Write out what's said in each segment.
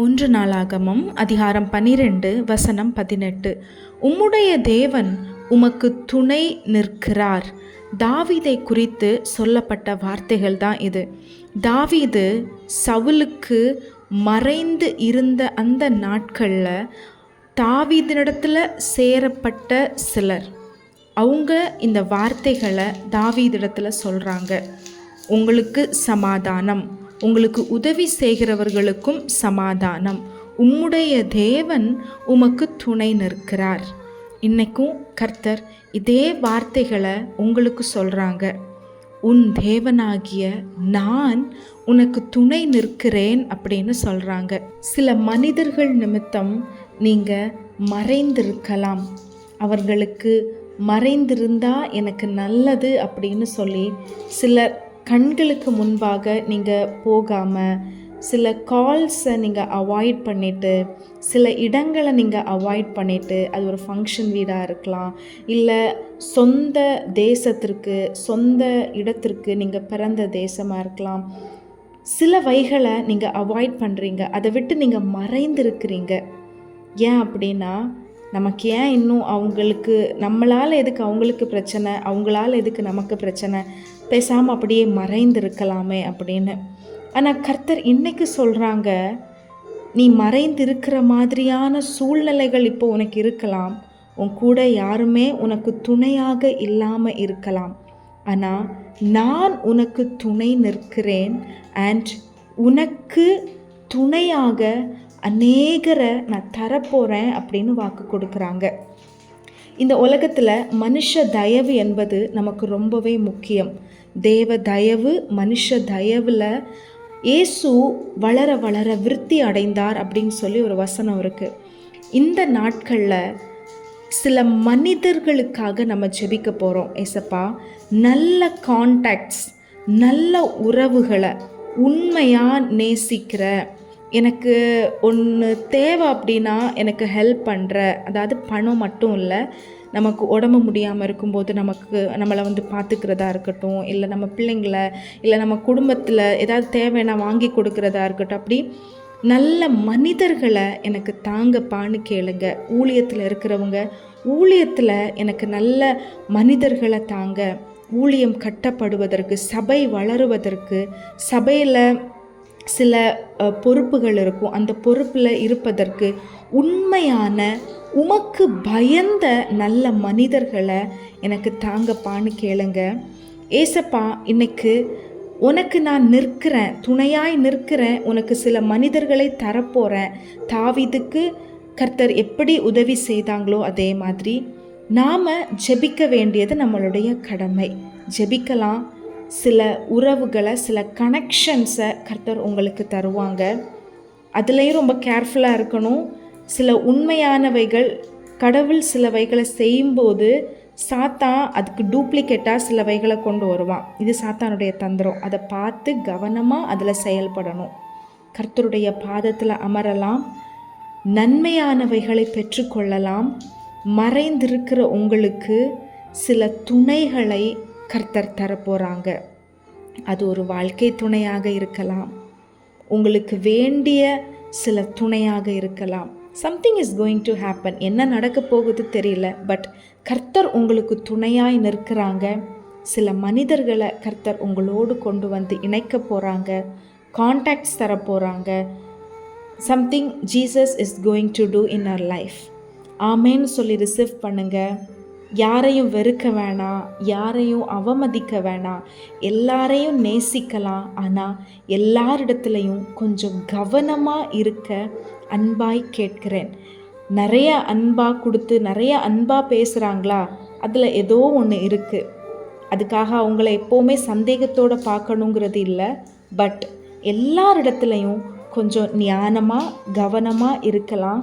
ஒன்று நாளாகமம் அதிகாரம் பனிரெண்டு வசனம் பதினெட்டு. உம்முடைய தேவன் உமக்கு துணை நிற்கிறார். தாவீதை குறித்து சொல்லப்பட்ட வார்த்தைகள் தான் இது. தாவீது சவுலுக்கு மறைந்து இருந்த அந்த நாட்களில் தாவீதினிடத்தில் சேரப்பட்ட சிலர். அவங்க இந்த வார்த்தைகளை தாவீதிடத்தில் சொல்கிறாங்க உங்களுக்கு சமாதானம். உங்களுக்கு உதவி செய்கிறவர்களுக்கும் சமாதானம். உம்முடைய தேவன் உமக்கு துணை நிற்கிறார். இன்னைக்கும் கர்த்தர் இதே வார்த்தைகளை உங்களுக்கு சொல்கிறாங்க உன் தேவனாகிய நான் உனக்கு துணை நிற்கிறேன் அப்படின்னு சொல்கிறாங்க சில மனிதர்கள் நிமித்தம் நீங்கள் மறைந்திருக்கலாம். அவர்களுக்கு மறைந்திருந்தா எனக்கு நல்லது அப்படின்னு சொல்லி சிலர் கண்களுக்கு முன்பாக நீங்கள் போகாமல் சில கால்ஸை நீங்கள் அவாய்ட் பண்ணிவிட்டு சில இடங்களை நீங்கள் அவாய்ட் பண்ணிவிட்டு அது ஒரு ஃபங்க்ஷன் வீடாக இருக்கலாம். இல்லை சொந்த தேசத்திற்கு சொந்த இடத்திற்கு நீங்கள் பிறந்த தேசமாக இருக்கலாம். சில வைகளை நீங்கள் அவாய்ட் பண்ணுறீங்க அதை விட்டு நீங்கள் மறைந்திருக்கிறீங்க. ஏன் அப்படின்னா நமக்கு ஏன் இன்னும் அவங்களுக்கு நம்மளால் எதுக்கு அவங்களுக்கு பிரச்சனை அவங்களால் எதுக்கு நமக்கு பிரச்சனை? பேசாமல் அப்படியே மறைந்திருக்கலாமே அப்படின்னு. ஆனால் கர்த்தர் இன்னைக்கு சொல்கிறாங்க நீ மறைந்திருக்கிற மாதிரியான சூழ்நிலைகள் இப்போ உனக்கு இருக்கலாம். உன் கூட யாருமே உனக்கு துணையாக இல்லாமல் இருக்கலாம். ஆனால் நான் உனக்கு துணை நிற்கிறேன் அண்ட் உனக்கு துணையாக அநேகரை நான் தரப்போகிறேன் அப்படின்னு வாக்கு கொடுக்குறாங்க. இந்த உலகத்தில் மனுஷ தயவு என்பது நமக்கு ரொம்பவே முக்கியம். தேவ தயவு மனுஷ தயவில் இயேசு வளர வளர விருத்தி அடைந்தார் அப்படின்னு சொல்லி ஒரு வசனம் இருக்குது இந்த நாட்களில் சில மனிதர்களுக்காக நம்ம ஜெபிக்க போகிறோம் ஏசப்பா நல்ல கான்டாக்ட்ஸ் நல்ல உறவுகளை உண்மையாக நேசிக்கிற எனக்கு ஒன்று தேவை அப்படின்னா எனக்கு ஹெல்ப் பண்ணுற அதாவது பணம் மட்டும் இல்லை நமக்கு உடம்பு முடியாமல் இருக்கும்போது நமக்கு நம்மளை வந்து பார்த்துக்கிறதா இருக்கட்டும் இல்லை நம்ம பிள்ளைங்கள இல்லை நம்ம குடும்பத்தில் ஏதாவது தேவைன்னா வாங்கி கொடுக்குறதா இருக்கட்டும் அப்படி நல்ல மனிதர்களை எனக்கு தாங்கப்பான்னு கேளுங்க. ஊழியத்தில் இருக்கிறவங்க ஊழியத்தில் எனக்கு நல்ல மனிதர்களை தாங்க. ஊழியம் கட்டப்படுவதற்கு சபை வளருவதற்கு சபையில் சில பொறுப்புகள் இருக்கும். அந்த பொறுப்பில் இருப்பதற்கு உண்மையான உமக்கு பயந்த நல்ல மனிதர்களை எனக்கு தாங்கப்பான்னு கேளுங்க. ஏசப்பா இன்னைக்கு உனக்கு நான் நிற்கிறேன். துணையாய் நிற்கிறேன். உனக்கு சில மனிதர்களை தரப்போகிறேன் தாவிதுக்கு கர்த்தர் எப்படி உதவி செய்தாங்களோ அதே மாதிரி நாம் ஜெபிக்க வேண்டியது நம்மளுடைய கடமை. ஜெபிக்கலாம். சில உறவுகளை சில கனெக்ஷன்ஸை கர்த்தர் உங்களுக்கு தருவாங்க. அதுலேயும் ரொம்ப கேர்ஃபுல்லாக இருக்கணும். சில உண்மையானவைகள் கடவுள் சிலவைகளை செய்யும்போது சாத்தான் அதுக்கு டூப்ளிகேட்டாக சிலவைகளை கொண்டு வருவான். இது சாத்தானுடைய தந்திரம். அதை பார்த்து கவனமாக அதில் செயல்படணும். கர்த்தருடைய பாதத்தில் அமரலாம். நன்மையானவைகளை பெற்றுக்கொள்ளலாம். மறைந்திருக்கிற உங்களுக்கு சில துணைகளை கர்த்தர் தரப்போகிறாங்க அது ஒரு வாழ்க்கை துணையாக இருக்கலாம். உங்களுக்கு வேண்டிய சில துணையாக இருக்கலாம். Something is going to happen என்ன நடக்க போகுது தெரியல. பட் கர்த்தர் உங்களுக்கு துணையாய் நிற்கிறாங்க. சில மனிதர்களை கர்த்தர் உங்களோடு கொண்டு வந்து இணைக்க போகிறாங்க கான்டாக்ட்ஸ் தர போகிறாங்க something Jesus is going to do in our life ஆமேன்னு சொல்லி ரிசீவ் பண்ணுங்கள் யாரையும் வெறுக்க வேணாம் யாரையும் அவமதிக்க வேணாம் எல்லாரையும் நேசிக்கலாம். ஆனால் எல்லாரிடத்துலையும் கொஞ்சம் கவனமாக இருக்க அன்பாய் கேட்கிறேன். நிறைய அன்பாக கொடுத்து நிறைய அன்பாக பேசுகிறாங்களா அதில் ஏதோ ஒன்று இருக்குது அதுக்காக அவங்கள எப்போவுமே சந்தேகத்தோடு பார்க்கணுங்கிறது இல்லை. பட் எல்லாரிடத்துலையும் கொஞ்சம் ஞானமாக கவனமாக இருக்கலாம்.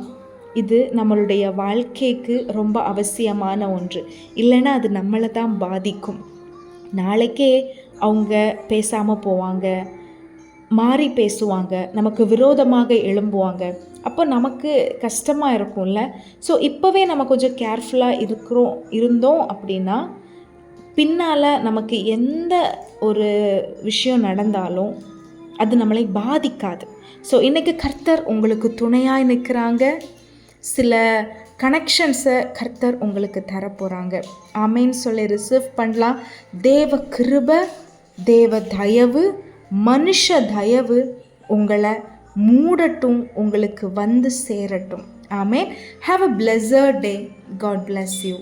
இது நம்மளுடைய வாழ்க்கைக்கு ரொம்ப அவசியமான ஒன்று. இல்லைன்னா அது நம்மளை தான் பாதிக்கும். நாளைக்கே அவங்க பேசாமல் போவாங்க. மாறி பேசுவாங்க. நமக்கு விரோதமாக எழும்புவாங்க. அப்போ நமக்கு கஷ்டமாக இருக்கும்ல. ஸோ இப்போவே நம்ம கொஞ்சம் கேர்ஃபுல்லாக இருக்கிறோம் இருந்தோம் அப்படின்னா பின்னால் நமக்கு எந்த ஒரு விஷயம் நடந்தாலும் அது நம்மளை பாதிக்காது. ஸோ இன்றைக்கி கர்த்தர் உங்களுக்கு துணையாக நிற்கிறாங்க சில கனெக்ஷன்ஸை கர்த்தர் உங்களுக்கு தரப்போகிறாங்க ஆமேன்னு சொல்லி ரிசீவ் பண்ணலாம். தேவ கிருப தேவ தயவு மனுஷ தயவு உங்களை மூடட்டும் உங்களுக்கு வந்து சேரட்டும். ஆமே have a blessed day God bless you